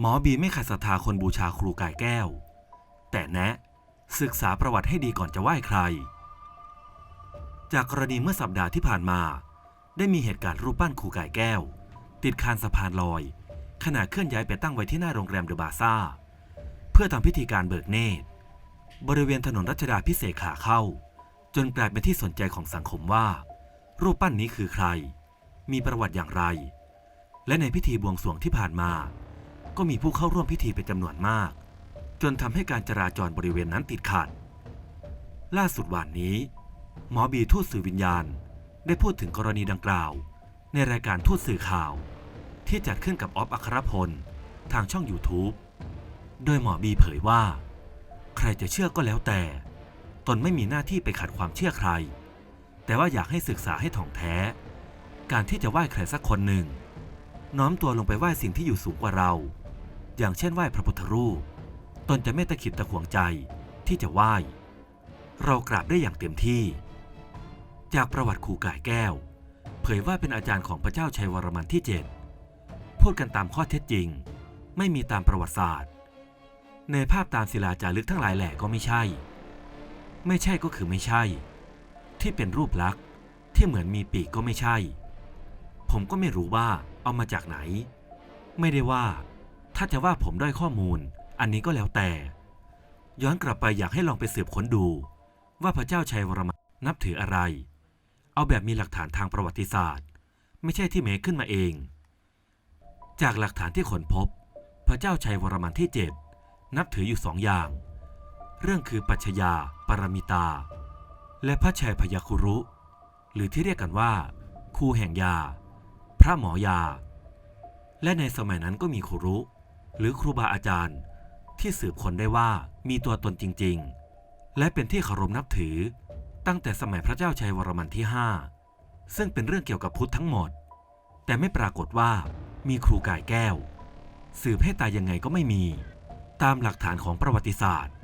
หมอบีไม่ขัดศรัทธาคนบูชาครูกายแก้ว แต่แนะ ศึกษาประวัติให้ดีก่อนจะไหว้ใคร จากกรณีเมื่อสัปดาห์ที่ผ่านมา ได้มีเหตุการณ์รูปปั้นครูกายแก้ว ติดคานสะพานลอย ขณะเคลื่อนย้ายไปตั้งไว้ที่หน้าโรงแรมเดอะบาซ่า เพื่อทำพิธีการเบิกเนตร บริเวณถนนรัชดาพิเศษขาเข้า จนกลายเป็นที่สนใจของสังคมว่า รูปปั้นนี้คือใคร มีประวัติอย่างไร และในพิธีบวงสรวงที่ผ่านมา ก็มีผู้เข้าร่วมพิธีเป็นจำนวนมาก จนทำให้การจราจรบริเวณนั้นติดขัด ล่าสุดวันนี้ หมอบีทูตสื่อวิญญาณ ได้พูดถึงกรณีดังกล่าว ในรายการทูตสื่อข่าว ที่จัดขึ้นกับออฟอัครพล ทางช่อง YouTube โดยหมอบีเผยว่า ใครจะเชื่อก็แล้วแต่ ตนไม่มีหน้าที่ไปขัดความเชื่อใคร แต่ว่าอยากให้ศึกษาให้ถ่องแท้ การที่จะไหว้ใครสักคนหนึ่งน้อมตัวลงไปไหว้สิ่งที่อยู่สูงกว่าเรา อย่างเช่นไหว้พระพุทธรูป ตนจะไม่ตะขิดตะขวงใจที่จะไหว้ เรากราบได้อย่างเต็มที่ จากประวัติครูก่ายแก้ว เผยว่าเป็นอาจารย์ของพระเจ้าชัยวรมันที่ 7 พูดกันตามข้อเท็จจริง ไม่มีตามประวัติศาสตร์ ในภาพตามศิลาจารึกทั้งหลายแหล่ก็ไม่ใช่ ไม่ใช่ก็คือไม่ใช่ ที่เป็นรูปลักษณ์ที่เหมือนมีปีกก็ไม่ใช่ ผมก็ไม่รู้ว่าเอามาจากไหน ไม่ได้ว่า ถ้าจะว่าผมด้อยข้อมูล อันนี้ก็แล้วแต่ ย้อนกลับไปอยากให้ลองไปสืบค้นดู ว่าพระเจ้าชัยวรมันนับถืออะไร เอาแบบมีหลักฐานทางประวัติศาสตร์ ไม่ใช่ที่เมคขึ้นมาเอง จากหลักฐานที่ค้นพบ พระเจ้าชัยวรมันที่ 7 นับถืออยู่สองอย่าง เรื่องคือปัจฉยาปรมิตา และพระชัยพยาคุรุ หรือที่เรียกกันว่าครูแห่งยา พระหมอยา และในสมัยนั้นก็มีครูรุ หรือครูบาอาจารย์ ที่สืบค้นได้ว่ามีตัวตนจริง ๆ และเป็นที่เคารพนับถือ ตั้งแต่สมัยพระเจ้าชัยวรมันที่ 5 ซึ่งเป็นเรื่องเกี่ยวกับพุทธทั้งหมด แต่ไม่ปรากฏว่ามีครูกายแก้ว สืบให้ตายยังไงก็ไม่มี ตามหลักฐานของประวัติศาสตร์